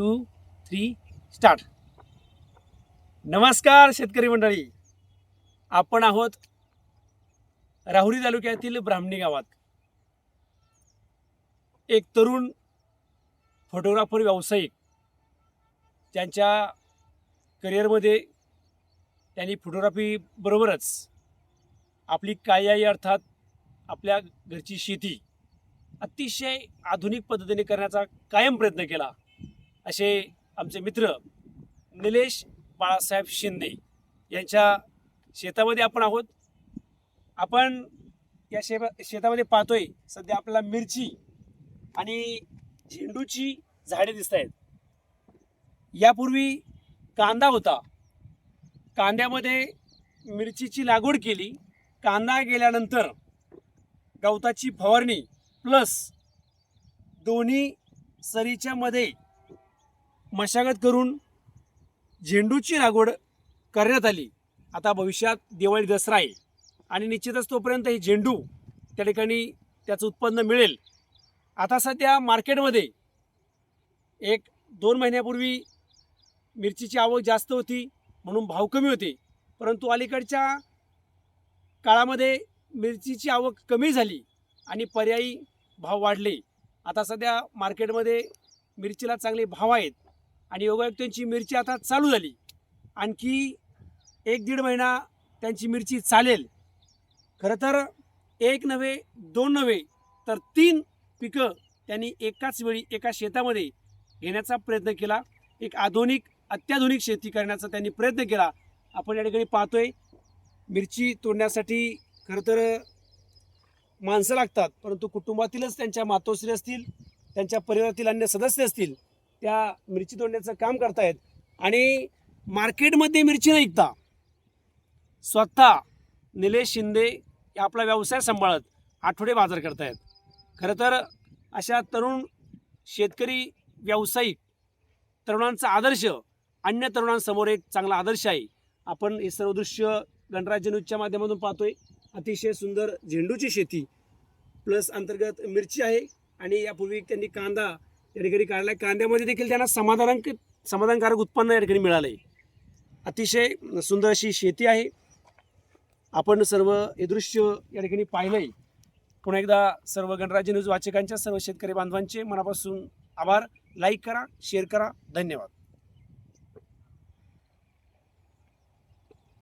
To three start नमस्कार शेतकरी मंडळी. आपण आहोत राहुरी तालुक्यातील ब्राह्मणी गावात. एक तरुण फोटोग्राफर व्यावसायिक. त्यांच्या करिअरमध्ये त्यांनी फोटोग्राफी बरोबरच आपली कायाई अर्थात आपल्या घरची शेती अतिशय आधुनिक पद्धतीने करण्याचा कायम प्रयत्न केला. असे आमचे मित्र निलेश बाळासाहेब शिंदे यांच्या शेतामध्ये आपण आहोत. आपण या शे शेतामध्ये पाहतोय सध्या आपल्याला मिरची आणि झेंडूची झाडे दिसत आहेत. यापूर्वी कांदा होता. कांद्यामध्ये मिरचीची लागवड केली. कांदा गेल्यानंतर गवताची फवारणी प्लस दोन्ही सरीच्यामध्ये मशागत करून झेंडूची लागवड करण्यात आली. आता भविष्यात दिवाळी दसरा आहे. आणि निश्चितच तोपर्यंत हे झेंडू त्या ठिकाणी त्याचं उत्पन्न मिळेल. आता सध्या मार्केटमध्ये एक दोन महिन्यापूर्वी मिरचीची आवक जास्त होती म्हणून भाव कमी होते. परंतु अलीकडच्या काळामध्ये मिरचीची आवक कमी झाली आणि पर्यायी भाव वाढले. आता सध्या मार्केटमध्ये मिरचीला चांगले भाव आहेत. आणि योगायोग त्यांची मिरची आता चालू झाली. आणखी एक दीड महिना त्यांची मिरची चालेल. खरं तर एक नव्हे दोन नव्हे तर तीन पिकं त्यांनी एकाच वेळी एका शेतामध्ये घेण्याचा प्रयत्न केला. एक आधुनिक अत्याधुनिक शेती करण्याचा त्यांनी प्रयत्न केला. आपण या ठिकाणी पाहतोय मिरची तोडण्यासाठी खरं तर माणसं लागतात परंतु कुटुंबातीलच त्यांच्या मातोश्री असतील त्यांच्या परिवारातील अन्य सदस्य असतील त्या मिरची तोडण्याचं काम करतायत. आणि मार्केटमध्ये मिरची न विकता स्वतः निलेश शिंदे आपला व्यवसाय सांभाळत आठवडे बाजार करतायत. खरं तर अशा तरुण शेतकरी व्यावसायिक तरुणांचा आदर्श अन्य तरुणांसमोर एक चांगला आदर्श आहे. आपण हे सर्व दृश्य गणराज्य न्यूजच्या माध्यमातून पाहतोय. अतिशय सुंदर झेंडूची शेती प्लस अंतर्गत मिरची आहे. आणि यापूर्वी त्यांनी कांदा या ठिकाणी काढला कांद्यामध्ये देखील त्यांना समाधानक समाधानकारक उत्पन्न या ठिकाणी मिळालं आहे अतिशय सुंदर अशी शेती आहे. आपण सर्व हे दृश्य या ठिकाणी पाहिलं आहे पुन्हा एकदा सर्व गणराज्य न्यूज वाचकांच्या सर्व शेतकरी बांधवांचे मनापासून आभार. लाईक करा शेअर करा. धन्यवाद.